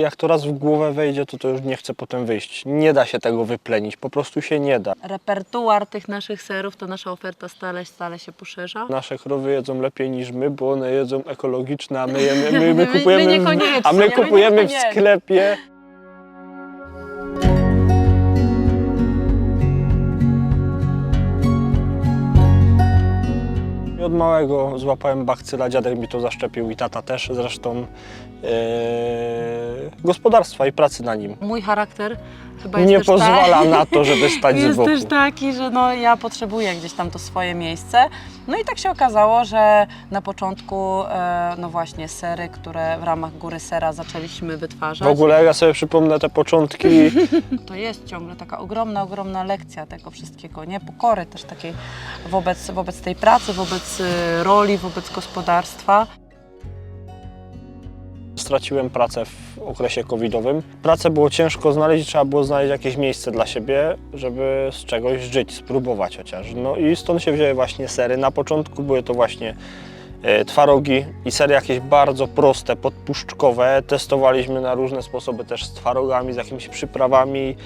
Jak to raz w głowę wejdzie, to to już nie chce potem wyjść. Nie da się tego wyplenić, po prostu się nie da. Repertuar tych naszych serów, to nasza oferta stale, stale się poszerza. Nasze krowy jedzą lepiej niż my, bo one jedzą ekologiczne, a my, jemy, my, my My- kupujemy, my w- niekoniecznie, a my my kupujemy w niekoniecznie. sklepie. I Od małego złapałem bakcyla, dziadek mi to zaszczepił i tata też zresztą. Eee, gospodarstwa i pracy na nim. Mój charakter chyba jest Nie też pozwala tak, na to, żeby stać z jest boku. też taki, że no, ja potrzebuję gdzieś tam to swoje miejsce. No i tak się okazało, że na początku, e, no właśnie, sery, które w ramach Góry Sera zaczęliśmy wytwarzać. W ogóle ja sobie przypomnę te początki. To jest ciągle taka ogromna, ogromna lekcja tego wszystkiego, nie? Pokory też takiej wobec, wobec tej pracy, wobec e, roli, wobec gospodarstwa. Straciłem pracę w okresie covidowym. Pracę było ciężko znaleźć, trzeba było znaleźć jakieś miejsce dla siebie, żeby z czegoś żyć, spróbować chociaż. No i stąd się wzięły właśnie sery. Na początku były to właśnie e, twarogi i sery jakieś bardzo proste, podpuszczkowe. Testowaliśmy na różne sposoby też z twarogami, z jakimiś przyprawami.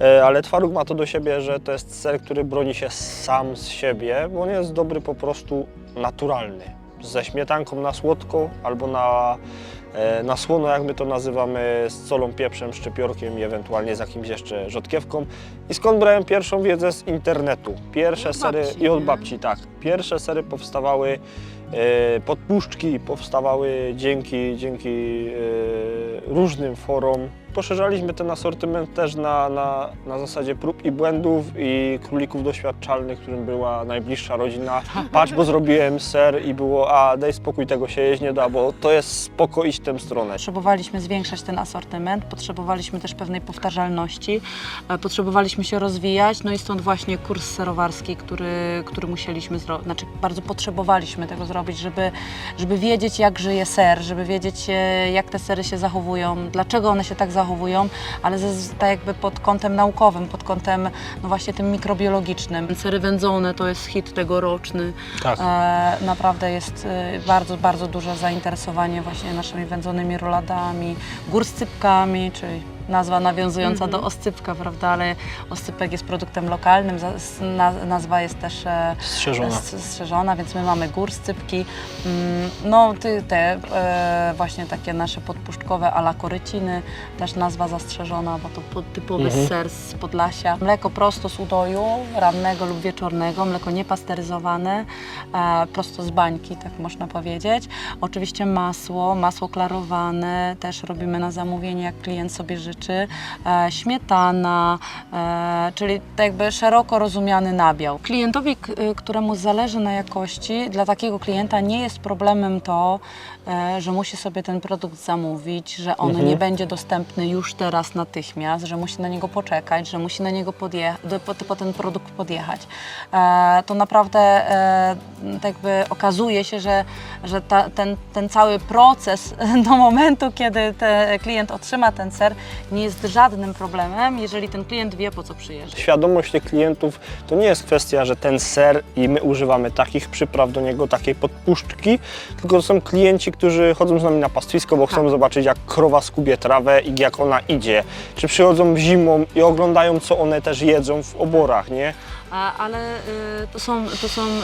E, Ale twaróg ma to do siebie, że to jest ser, który broni się sam z siebie, bo on jest dobry po prostu naturalny. Ze śmietanką na słodko albo na, na słono, jak my to nazywamy, z solą, pieprzem, szczypiorkiem i ewentualnie z jakimś jeszcze rzodkiewką. I skąd brałem pierwszą wiedzę z internetu? Pierwsze Od sery babci, i od nie? babci, tak. Pierwsze sery powstawały, e, podpuszczki powstawały dzięki, dzięki e, różnym forum. Poszerzaliśmy ten asortyment też na, na, na zasadzie prób i błędów i królików doświadczalnych, którym była najbliższa rodzina. Patrz, bo zrobiłem ser i było, a daj spokój, tego się jeść nie da, bo to jest spoko iść w tę stronę. Potrzebowaliśmy zwiększać ten asortyment, potrzebowaliśmy też pewnej powtarzalności, e, potrzebowaliśmy się rozwijać, no i stąd właśnie kurs serowarski, który, który musieliśmy zrobić, znaczy bardzo potrzebowaliśmy tego zrobić, żeby, żeby wiedzieć jak żyje ser, żeby wiedzieć jak te sery się zachowują, dlaczego one się tak zachowują, ale ze, tak jakby pod kątem naukowym, pod kątem no właśnie tym mikrobiologicznym. Sery wędzone to jest hit tegoroczny, Tak. E, naprawdę jest e, bardzo, bardzo duże zainteresowanie właśnie naszymi wędzonymi roladami, górscypkami, czyli nazwa nawiązująca do oscypka, prawda, ale oscypek jest produktem lokalnym, nazwa jest też e, Strzeżona. strzeżona, więc my mamy górscypki, mm, no te e, właśnie takie nasze podpuszczkowe ala koryciny, też nazwa zastrzeżona, bo to typowy Mhm. ser z Podlasia. Mleko prosto z udoju, rannego lub wieczornego, mleko niepasteryzowane, e, prosto z bańki, tak można powiedzieć. Oczywiście masło, masło klarowane, też robimy na zamówienie, jak klient sobie życzy. E, śmietana, e, czyli tak jakby szeroko rozumiany nabiał. Klientowi, y, któremu zależy na jakości, dla takiego klienta nie jest problemem to, e, że musi sobie ten produkt zamówić, że on Mhm. nie będzie dostępny już teraz natychmiast, że musi na niego poczekać, że musi na niego podje- do, po, ten produkt podjechać. E, to naprawdę e, tak jakby okazuje się, że, że ta, ten, ten cały proces do momentu, kiedy klient otrzyma ten ser, nie jest żadnym problemem, jeżeli ten klient wie, po co przyjeżdża. Świadomość tych klientów to nie jest kwestia, że ten ser i my używamy takich przypraw do niego, takiej podpuszczki, tylko to są klienci, którzy chodzą z nami na pastwisko, bo chcą Tak. zobaczyć jak krowa skubie trawę i jak ona idzie. Czy przychodzą zimą i oglądają co one też jedzą w oborach, nie? Ale y, to są, to są y,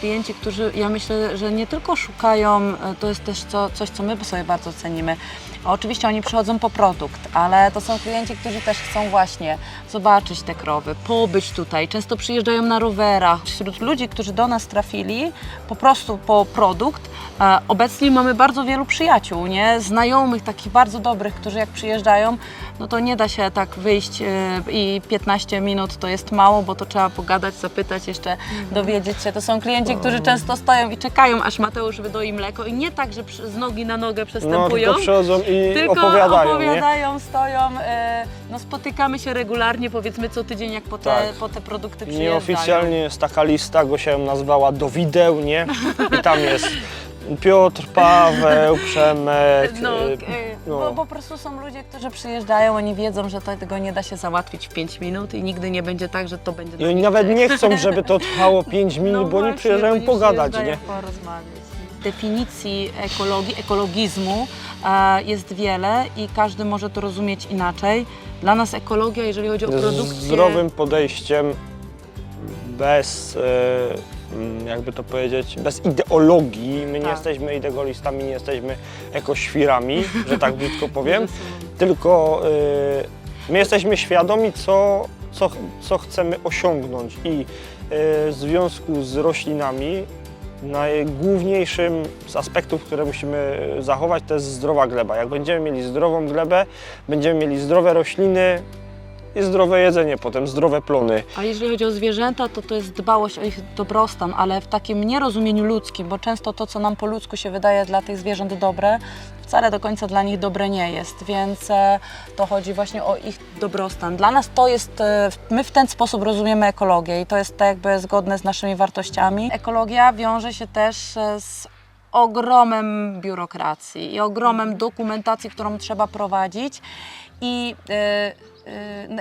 klienci, którzy ja myślę, że nie tylko szukają, y, to jest też co, coś, co my sobie bardzo cenimy. Oczywiście oni przychodzą po produkt, ale to są klienci, którzy też chcą właśnie zobaczyć te krowy, pobyć tutaj. Często przyjeżdżają na rowerach. Wśród ludzi, którzy do nas trafili po prostu po produkt, obecnie mamy bardzo wielu przyjaciół, nie? znajomych, takich bardzo dobrych, którzy jak przyjeżdżają, no to nie da się tak wyjść i 15 minut to jest mało, bo to trzeba pogadać, zapytać jeszcze, dowiedzieć się. To są klienci, którzy często stoją i czekają, aż Mateusz wydoi mleko i nie tak, że przy- z nogi na nogę No przestępują. tylko przychodzą i tylko opowiadają, nie? opowiadają, stoją, e, no spotykamy się regularnie, powiedzmy co tydzień, jak po te, Tak. po te produkty przyjeżdżają. Nieoficjalnie jest taka lista, Gosia ją nazwała do wideł, nie? I tam jest Piotr, Paweł, Przemek. No, y, e, no. Bo po prostu są ludzie, którzy przyjeżdżają, oni wiedzą, że to, tego nie da się załatwić w 5 minut i nigdy nie będzie tak, że to będzie... I oni nawet nie chcą, żeby to trwało 5 minut, bo oni No właśnie, przyjeżdżają oni pogadać, przyjeżdżają nie? porozmawiać. definicji ekologii, ekologizmu e, jest wiele i każdy może to rozumieć inaczej. Dla nas ekologia, jeżeli chodzi o Z produkcję... zdrowym podejściem, bez, e, jakby to powiedzieć, bez ideologii. My nie Tak. jesteśmy ideologistami, nie jesteśmy ekoświrami, że tak brzydko powiem, tylko e, my jesteśmy świadomi, co, co, co chcemy osiągnąć i e, w związku z roślinami najgłówniejszym z aspektów, które musimy zachować, to jest zdrowa gleba. Jak będziemy mieli zdrową glebę, będziemy mieli zdrowe rośliny i zdrowe jedzenie, potem zdrowe plony. A jeżeli chodzi o zwierzęta, to to jest dbałość o ich dobrostan, ale w takim nierozumieniu ludzkim, bo często to, co nam po ludzku się wydaje dla tych zwierząt dobre, wcale do końca dla nich dobre nie jest, więc e, to chodzi właśnie o ich dobrostan. Dla nas to jest, e, my w ten sposób rozumiemy ekologię i to jest tak jakby zgodne z naszymi wartościami. Ekologia wiąże się też e, z ogromem biurokracji i ogromem dokumentacji, którą trzeba prowadzić i e,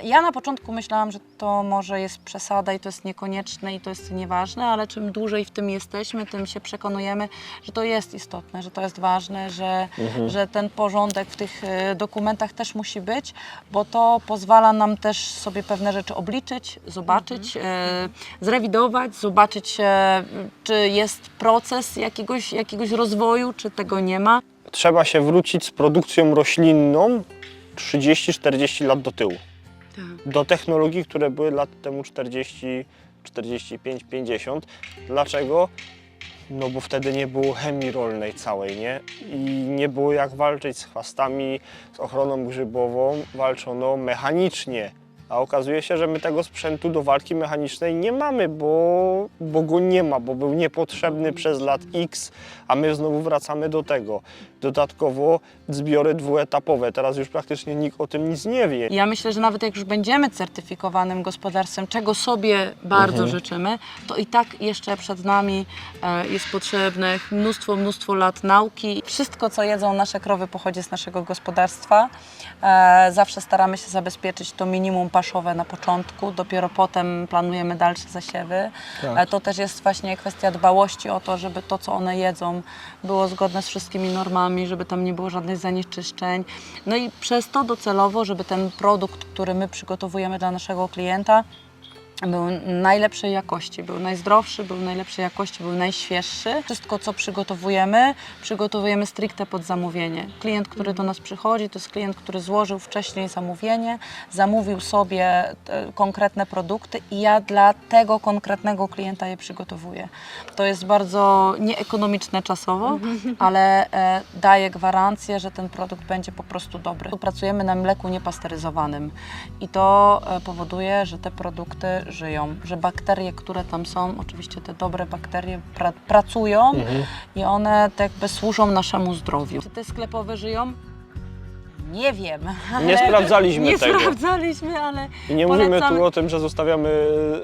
ja na początku myślałam, że to może jest przesada i to jest niekonieczne i to jest nieważne, ale czym dłużej w tym jesteśmy, tym się przekonujemy, że to jest istotne, że to jest ważne, że, że ten porządek w tych e, dokumentach też musi być, bo to pozwala nam też sobie pewne rzeczy obliczyć, zobaczyć, e, zrewidować, zobaczyć, czy jest proces jakiegoś, jakiegoś rozwoju, czy tego nie ma. Trzeba się wrócić z produkcją roślinną 30-40 lat do tyłu. Do technologii, które były lat temu 40, 45, 50. Dlaczego? No bo wtedy nie było chemii rolnej całej, nie? I nie było jak walczyć z chwastami, z ochroną grzybową. Walczono mechanicznie. A okazuje się, że my tego sprzętu do walki mechanicznej nie mamy, bo, bo go nie ma, bo był niepotrzebny przez lat X, a my znowu wracamy do tego. Dodatkowo zbiory dwuetapowe. Teraz już praktycznie nikt o tym nic nie wie. Ja myślę, że nawet jak już będziemy certyfikowanym gospodarstwem, czego sobie bardzo życzymy, to i tak jeszcze przed nami e, jest potrzebne mnóstwo, mnóstwo lat nauki. Wszystko, co jedzą nasze krowy, pochodzi z naszego gospodarstwa. E, Zawsze staramy się zabezpieczyć to minimum paszowe na początku, dopiero potem planujemy dalsze zasiewy. Tak. E, To też jest właśnie kwestia dbałości o to, żeby to, co one jedzą, było zgodne z wszystkimi normami, żeby tam nie było żadnych zanieczyszczeń. No i przez to docelowo, żeby ten produkt, który my przygotowujemy dla naszego klienta, był najlepszej jakości, był najzdrowszy, był najlepszej jakości, był najświeższy. Wszystko, co przygotowujemy, przygotowujemy stricte pod zamówienie. Klient, który do nas przychodzi, to jest klient, który złożył wcześniej zamówienie, zamówił sobie e, konkretne produkty i ja dla tego konkretnego klienta je przygotowuję. To jest bardzo nieekonomiczne czasowo, ale e, daje gwarancję, że ten produkt będzie po prostu dobry. Pracujemy na mleku niepasteryzowanym i to e, powoduje, że te produkty żyją, że bakterie, które tam są, oczywiście te dobre bakterie pra pracują i one tak jakby służą naszemu zdrowiu. Czy te sklepowe żyją? Nie wiem. Nie sprawdzaliśmy nie tego. sprawdzaliśmy, ale I nie mówimy tu o tym, że zostawiamy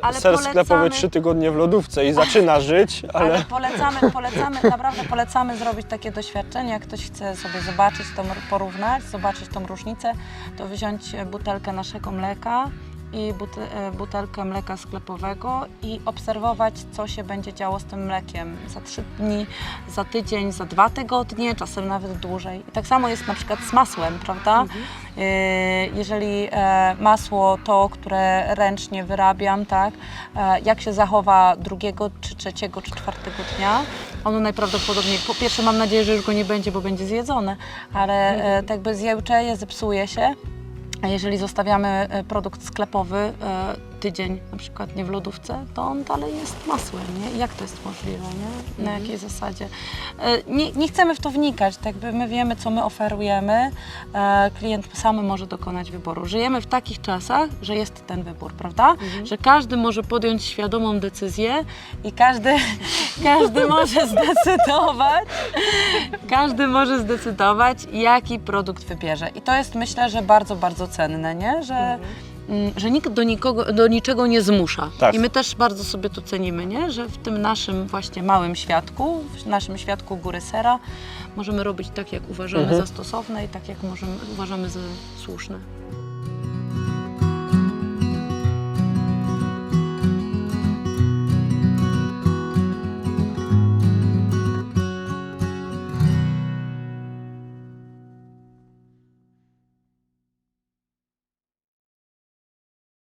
Ale ser polecamy- sklepowy trzy tygodnie w lodówce i zaczyna żyć, Ale ale polecamy, polecamy, naprawdę polecamy zrobić takie doświadczenie. Jak ktoś chce sobie zobaczyć, to porównać, zobaczyć tą różnicę, to wziąć butelkę naszego mleka i e, butelkę mleka sklepowego i obserwować, co się będzie działo z tym mlekiem za trzy dni, za tydzień, za dwa tygodnie, czasem nawet dłużej. I tak samo jest na przykład z masłem, prawda? E, Jeżeli e, masło to, które ręcznie wyrabiam, tak, jak się zachowa drugiego, czy trzeciego, czy czwartego dnia, ono najprawdopodobniej, po pierwsze mam nadzieję, że już go nie będzie, bo będzie zjedzone, ale e, tak jakby zjełczeje, zepsuje się. A jeżeli zostawiamy e, produkt sklepowy e, tydzień na przykład nie w lodówce, to on dalej jest masłem, nie? Jak to jest możliwe, nie? Na jakiej zasadzie? E, Nie, nie chcemy w to wnikać, tak jakby my wiemy, co my oferujemy, klient sam może dokonać wyboru. Żyjemy w takich czasach, że jest ten wybór, prawda? Że każdy może podjąć świadomą decyzję i każdy, każdy może zdecydować, każdy może zdecydować, jaki produkt wybierze. I to jest myślę, że bardzo, bardzo cenne, nie? Że, mm, że nikt do, nikogo, do niczego nie zmusza. Tak. I my też bardzo sobie to cenimy, nie? Że w tym naszym właśnie małym świadku, w naszym świadku góry sera, możemy robić tak, jak uważamy Mhm. za stosowne i tak, jak możemy, uważamy za słuszne.